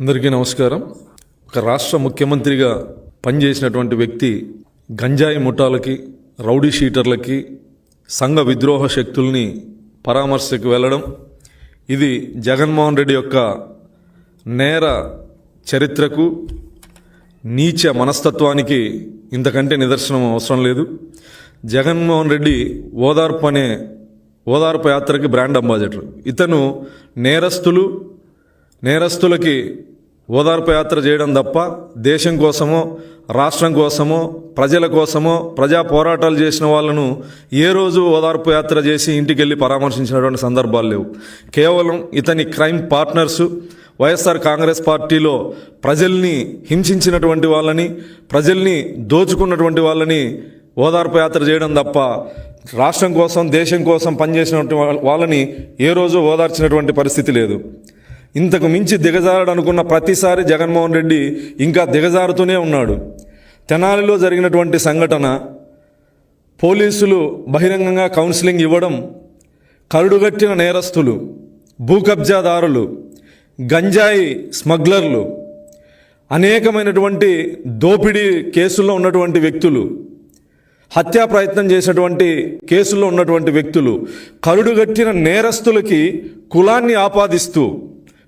అందరికీ నమస్కారం. ఒక రాష్ట్ర ముఖ్యమంత్రిగా పనిచేసినటువంటి వ్యక్తి గంజాయి ముఠాలకి రౌడీ షీటర్లకి సంఘ విద్రోహ శక్తుల్ని పరామర్శకు వెళ్ళడం ఇది జగన్మోహన్ రెడ్డి యొక్క నేర చరిత్రకు నీచ మనస్తత్వానికి ఇంతకంటే నిదర్శనం అవసరం లేదు. జగన్మోహన్ రెడ్డి ఓదార్పు అనే ఓదార్పు యాత్రకి బ్రాండ్ అంబాసిడర్. ఇతను నేరస్తులు నేరస్తులకి ఓదార్పు యాత్ర చేయడం తప్ప దేశం కోసమో రాష్ట్రం కోసమో ప్రజల కోసమో ప్రజా పోరాటాలు చేసిన వాళ్ళను ఏ రోజు ఓదార్పు యాత్ర చేసి ఇంటికి వెళ్ళి పరామర్శించినటువంటి సందర్భాలు లేవు. కేవలం ఇతని క్రైమ్ పార్ట్నర్సు వైఎస్ఆర్ కాంగ్రెస్ పార్టీలో ప్రజల్ని హింసించినటువంటి వాళ్ళని ప్రజల్ని దోచుకున్నటువంటి వాళ్ళని ఓదార్పు యాత్ర చేయడం తప్ప రాష్ట్రం కోసం దేశం కోసం పనిచేసినటువంటి వాళ్ళని ఏ రోజు ఓదార్చినటువంటి పరిస్థితి లేదు. ఇంతకు మించి దిగజారడు అనుకున్న ప్రతిసారి జగన్మోహన్ రెడ్డి ఇంకా దిగజారుతూనే ఉన్నాడు. తెనాలిలో జరిగినటువంటి సంఘటన పోలీసులు బహిరంగంగా కౌన్సిలింగ్ ఇవ్వడం కరుడుగట్టిన నేరస్తులు భూకబ్జాదారులు గంజాయి స్మగ్లర్లు అనేకమైనటువంటి దోపిడీ కేసుల్లో ఉన్నటువంటి వ్యక్తులు హత్యా ప్రయత్నం చేసినటువంటి కేసుల్లో ఉన్నటువంటి వ్యక్తులు కరుడుగట్టిన నేరస్తులకి కులాన్ని ఆపాదిస్తూ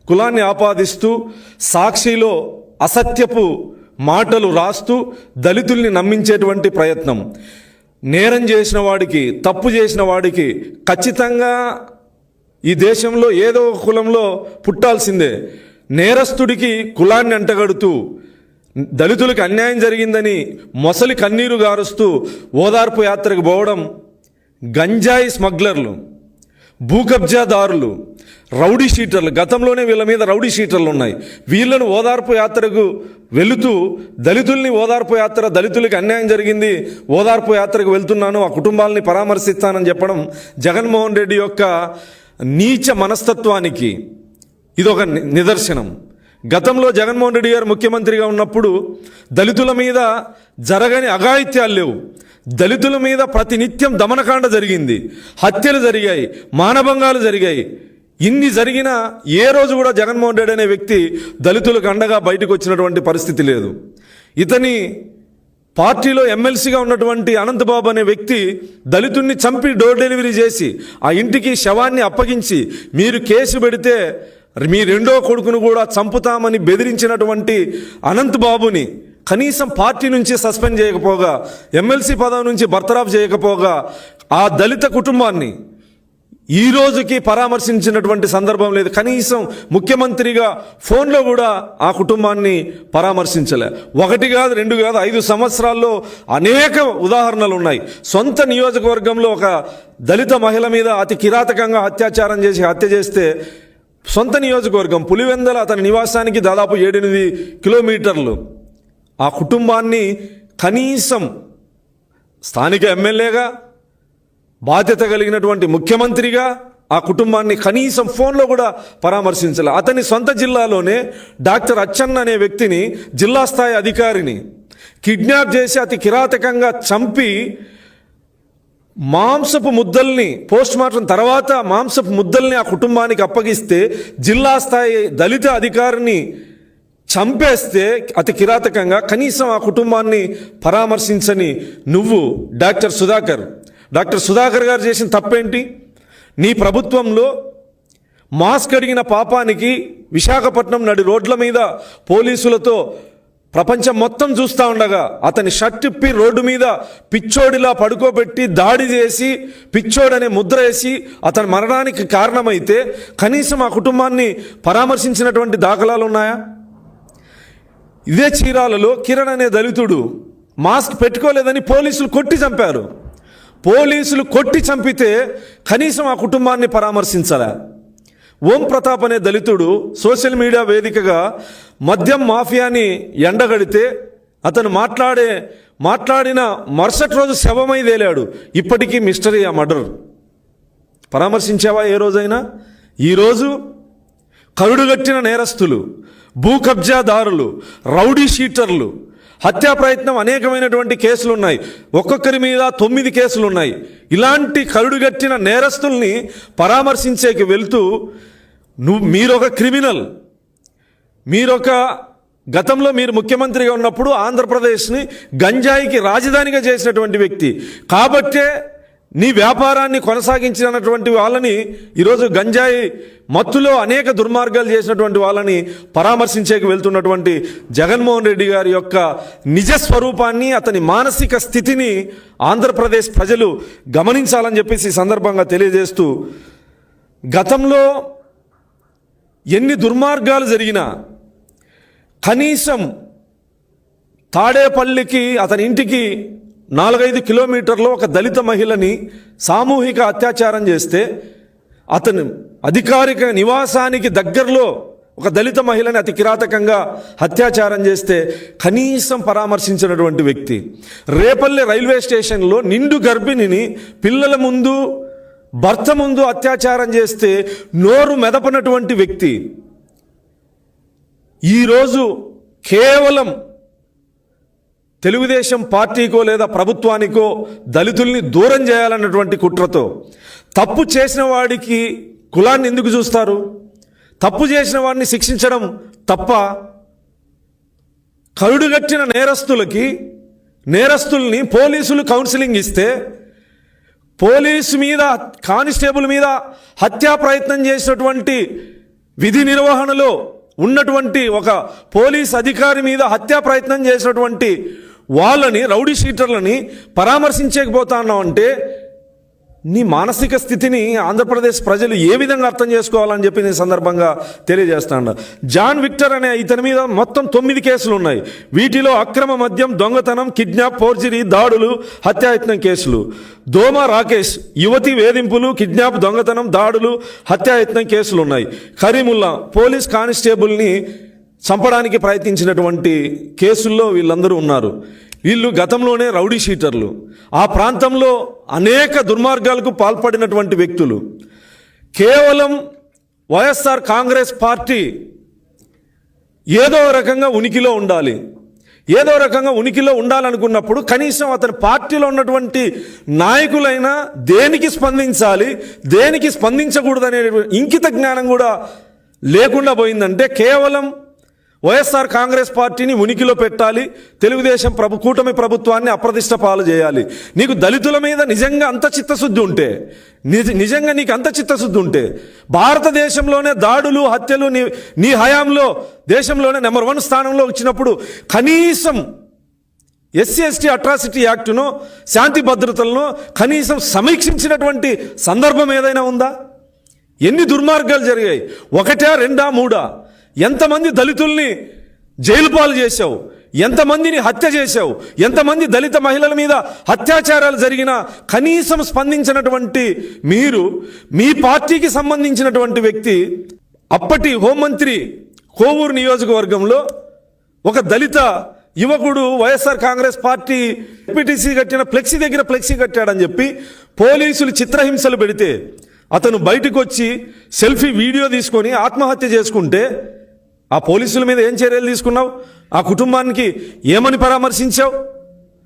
కులాన్ని ఆపాదిస్తూ సాక్షిలో అసత్యపు మాటలు రాస్తూ దళితుల్ని నమ్మించేటువంటి ప్రయత్నం. నేరం చేసిన వాడికి తప్పు చేసిన వాడికి ఖచ్చితంగా ఈ దేశంలో ఏదో ఒక కులంలో పుట్టాల్సిందే. నేరస్తుడికి కులాన్ని అంటగడుతూ దళితులకు అన్యాయం జరిగిందని మొసలి కన్నీరు గారుస్తూ ఓదార్పు యాత్రకు పోవడం గంజాయి స్మగ్లర్లు. భూకబ్జాదారులు రౌడీ షీటర్లు గతంలోనే వీళ్ళ మీద రౌడీ షీటర్లు ఉన్నాయి. వీళ్ళను ఓదార్పు యాత్రకు వెళుతూ దళితుల్ని ఓదార్పు యాత్ర దళితులకి అన్యాయం జరిగింది ఓదార్పు యాత్రకు వెళ్తున్నాను ఆ కుటుంబాలని పరామర్శిస్తానని చెప్పడం జగన్మోహన్ రెడ్డి యొక్క నీచ మనస్తత్వానికి ఇది ఒక ని- నిదర్శనం. గతంలో జగన్మోహన్ రెడ్డి గారు ముఖ్యమంత్రిగా ఉన్నప్పుడు దళితుల మీద జరగని అఘాయిత్యాలు లేవు. దళితుల మీద ప్రతినిత్యం దమనకాండ జరిగింది. హత్యలు జరిగాయి మానభంగాలు జరిగాయి. ఇన్ని జరిగినా ఏ రోజు కూడా జగన్మోహన్ రెడ్డి అనే వ్యక్తి దళితులకు అండగా బయటకు వచ్చినటువంటి పరిస్థితి లేదు. ఇతని పార్టీలో ఎమ్మెల్సీగా ఉన్నటువంటి అనంతబాబు అనే వ్యక్తి దళితుణ్ణి చంపి డోర్ డెలివరీ చేసి ఆ ఇంటికి శవాన్ని అప్పగించి మీరు కేసు పెడితే మీ రెండో కొడుకును కూడా చంపుతామని బెదిరించినటువంటి అనంత్ బాబుని కనీసం పార్టీ నుంచి సస్పెండ్ చేయకపోగా ఎమ్మెల్సీ పదవి నుంచి బర్తరాఫ్ చేయకపోగా ఆ దళిత కుటుంబాన్ని ఈ రోజుకి పరామర్శించినటువంటి సందర్భం లేదు. కనీసం ముఖ్యమంత్రిగా ఫోన్లో కూడా ఆ కుటుంబాన్ని పరామర్శించలే. ఒకటి కాదు రెండు కాదు ఐదు సంవత్సరాల్లో అనేక ఉదాహరణలు ఉన్నాయి. సొంత నియోజకవర్గంలో ఒక దళిత మహిళ మీద అతి కిరాతకంగా అత్యాచారం చేసి హత్య చేస్తే సొంత నియోజకవర్గం పులివెందల అతని నివాసానికి దాదాపు ఏడెనిమిది కిలోమీటర్లు. ఆ కుటుంబాన్ని కనీసం స్థానిక ఎమ్మెల్యేగా బాధ్యత కలిగినటువంటి ముఖ్యమంత్రిగా ఆ కుటుంబాన్ని కనీసం ఫోన్లో కూడా పరామర్శించాలి. అతని సొంత జిల్లాలోనే డాక్టర్ అచ్చన్న అనే వ్యక్తిని జిల్లా స్థాయి అధికారిని కిడ్నాప్ చేసి అతి కిరాతకంగా చంపి మాంసపు ముద్దల్ని పోస్ట్ మార్టం తర్వాత మాంసపు ముద్దల్ని ఆ కుటుంబానికి అప్పగిస్తే జిల్లా స్థాయి దళిత అధికారిని చంపేస్తే అతి కిరాతకంగా కనీసం ఆ కుటుంబాన్ని పరామర్శించని నువ్వు డాక్టర్ సుధాకర్. డాక్టర్ సుధాకర్ గారు చేసిన తప్పేంటి? నీ ప్రభుత్వంలో మాస్క్ అడిగిన పాపానికి విశాఖపట్నం నడి రోడ్ల మీద పోలీసులతో ప్రపంచం మొత్తం చూస్తూ ఉండగా అతని షర్ట్ ఇప్పి రోడ్డు మీద పిచ్చోడిలా పడుకోబెట్టి దాడి చేసి పిచ్చోడనే ముద్ర వేసి అతని మరణానికి కారణమైతే కనీసం ఆ కుటుంబాన్ని పరామర్శించినటువంటి దాఖలాలు ఉన్నాయా? ఇదే చీరాలలో కిరణ్ అనే దళితుడు మాస్క్ పెట్టుకోలేదని పోలీసులు కొట్టి చంపారు. పోలీసులు కొట్టి చంపితే కనీసం ఆ కుటుంబాన్ని పరామర్శించాలా. ఓం ప్రతాప్ అనే దళితుడు సోషల్ మీడియా వేదికగా మద్యం మాఫియాని ఎండగడితే అతను మాట్లాడే మాట్లాడిన మరుసటి రోజు శవమై తేలాడు. ఇప్పటికీ మిస్టరీ ఆ మర్డర్. పరామర్శించావా ఏ రోజైనా? ఈరోజు కరుడుగట్టిన నేరస్తులు భూ కబ్జాదారులు రౌడీ షీటర్లు హత్యా ప్రయత్నం అనేకమైనటువంటి కేసులు ఉన్నాయి ఒక్కొక్కరి మీద తొమ్మిది కేసులు ఉన్నాయి ఇలాంటి కరుడుగట్టిన నేరస్తుల్ని పరామర్శించేకి వెళ్తూ నువ్వు మీరొక క్రిమినల్. మీరొక గతంలో మీరు ముఖ్యమంత్రిగా ఉన్నప్పుడు ఆంధ్రప్రదేశ్ని గంజాయికి రాజధానిగా చేసినటువంటి వ్యక్తి. కాబట్టే నీ వ్యాపారాన్ని కొనసాగించినటువంటి వాళ్ళని ఈరోజు గంజాయి మత్తులో అనేక దుర్మార్గాలు చేసినటువంటి వాళ్ళని పరామర్శించేకి వెళ్తున్నటువంటి జగన్మోహన్ రెడ్డి గారి యొక్క నిజ స్వరూపాన్ని అతని మానసిక స్థితిని ఆంధ్రప్రదేశ్ ప్రజలు గమనించాలని చెప్పేసి ఈ సందర్భంగా తెలియజేస్తూ గతంలో ఎన్ని దుర్మార్గాలు జరిగినా కనీసం తాడేపల్లికి అతని ఇంటికి నాలుగైదు కిలోమీటర్లో ఒక దళిత మహిళని సామూహిక అత్యాచారం చేస్తే అతను అధికారిక నివాసానికి దగ్గరలో ఒక దళిత మహిళని అతి కిరాతకంగా అత్యాచారం చేస్తే కనీసం పరామర్శించినటువంటి వ్యక్తి రేపల్లె రైల్వే స్టేషన్లో నిండు గర్భిణిని పిల్లల ముందు భర్త ముందు అత్యాచారం చేస్తే నోరు మెదపనటువంటి వ్యక్తి ఈరోజు కేవలం తెలుగుదేశం పార్టీకో లేదా ప్రభుత్వానికో దళితుల్ని దూరం చేయాలన్నటువంటి కుట్రతో తప్పు చేసిన వాడికి కులాన్ని ఎందుకు చూస్తారు? తప్పు చేసిన వాడిని శిక్షించడం తప్ప కరుడుగట్టిన నేరస్తులకి నేరస్తుల్ని పోలీసులు కౌన్సిలింగ్ ఇస్తే పోలీసు మీద కానిస్టేబుల్ మీద హత్యా ప్రయత్నం చేసినటువంటి విధి నిర్వహణలో ఉన్నటువంటి ఒక పోలీస్ అధికారి మీద హత్యా ప్రయత్నం చేసినటువంటి వాళ్ళని రౌడీ షీటర్లని పరామర్శించకపోతా అంటే నీ మానసిక స్థితిని ఆంధ్రప్రదేశ్ ప్రజలు ఏ విధంగా అర్థం చేసుకోవాలని చెప్పి నేను సందర్భంగా తెలియజేస్తాను. జాన్ విక్టర్ అనే ఇతని మీద మొత్తం తొమ్మిది కేసులు ఉన్నాయి. వీటిలో అక్రమ మద్యం దొంగతనం కిడ్నాప్ ఫోర్జరీ దాడులు హత్యాయత్నం కేసులు. దోమ రాకేష్ యువతి వేధింపులు కిడ్నాప్ దొంగతనం దాడులు హత్యాయత్నం కేసులు ఉన్నాయి. కరీముల్లా పోలీస్ కానిస్టేబుల్ని చంపడానికి ప్రయత్నించినటువంటి కేసుల్లో వీళ్ళందరూ ఉన్నారు. వీళ్ళు గతంలోనే రౌడీ షీటర్లు. ఆ ప్రాంతంలో అనేక దుర్మార్గాలకు పాల్పడినటువంటి వ్యక్తులు. కేవలం వైఎస్ఆర్ కాంగ్రెస్ పార్టీ ఏదో రకంగా ఉనికిలో ఉండాలి. ఏదో రకంగా ఉనికిలో ఉండాలనుకున్నప్పుడు కనీసం అతని పార్టీలో ఉన్నటువంటి నాయకులైనా దేనికి స్పందించాలి దేనికి స్పందించకూడదనే ఇంకిత జ్ఞానం కూడా లేకుండా పోయిందంటే కేవలం వైఎస్ఆర్ కాంగ్రెస్ పార్టీని ఉనికిలో పెట్టాలి తెలుగుదేశం ప్రభు కూటమి ప్రభుత్వాన్ని అప్రతిష్ట పాలు చేయాలి. నీకు దళితుల మీద నిజంగా అంత చిత్తశుద్ధి ఉంటే నిజ నిజంగా నీకు అంత చిత్తశుద్ధి ఉంటే భారతదేశంలోనే దాడులు హత్యలు నీ నీ హయాంలో దేశంలోనే నెంబర్ వన్ స్థానంలో వచ్చినప్పుడు కనీసం ఎస్సీ ఎస్టీ అట్రాసిటీ యాక్టును శాంతి భద్రతలను కనీసం సమీక్షించినటువంటి సందర్భం ఏదైనా ఉందా? ఎన్ని దుర్మార్గాలు జరిగాయి? ఒకటా రెండా మూడా? ఎంతమంది దళితుల్ని జైలు పాలు చేశావు? ఎంతమందిని హత్య చేశావు? ఎంతమంది దళిత మహిళల మీద అత్యాచారాలు జరిగినా కనీసం స్పందించినటువంటి మీరు మీ పార్టీకి సంబంధించినటువంటి వ్యక్తి అప్పటి హోంమంత్రి కోవూరు నియోజకవర్గంలో ఒక దళిత యువకుడు వైఎస్ఆర్ కాంగ్రెస్ పార్టీ ఎంపీటీసీ కట్టిన ఫ్లెక్సీ దగ్గర ఫ్లెక్సీ కట్టాడని చెప్పి పోలీసులు చిత్రహింసలు పెడితే అతను బయటకు వచ్చి సెల్ఫీ వీడియో తీసుకొని ఆత్మహత్య చేసుకుంటే ఆ పోలీసుల మీద ఏం చర్యలు తీసుకున్నావు? ఆ కుటుంబానికి ఏమని పరామర్శించావు?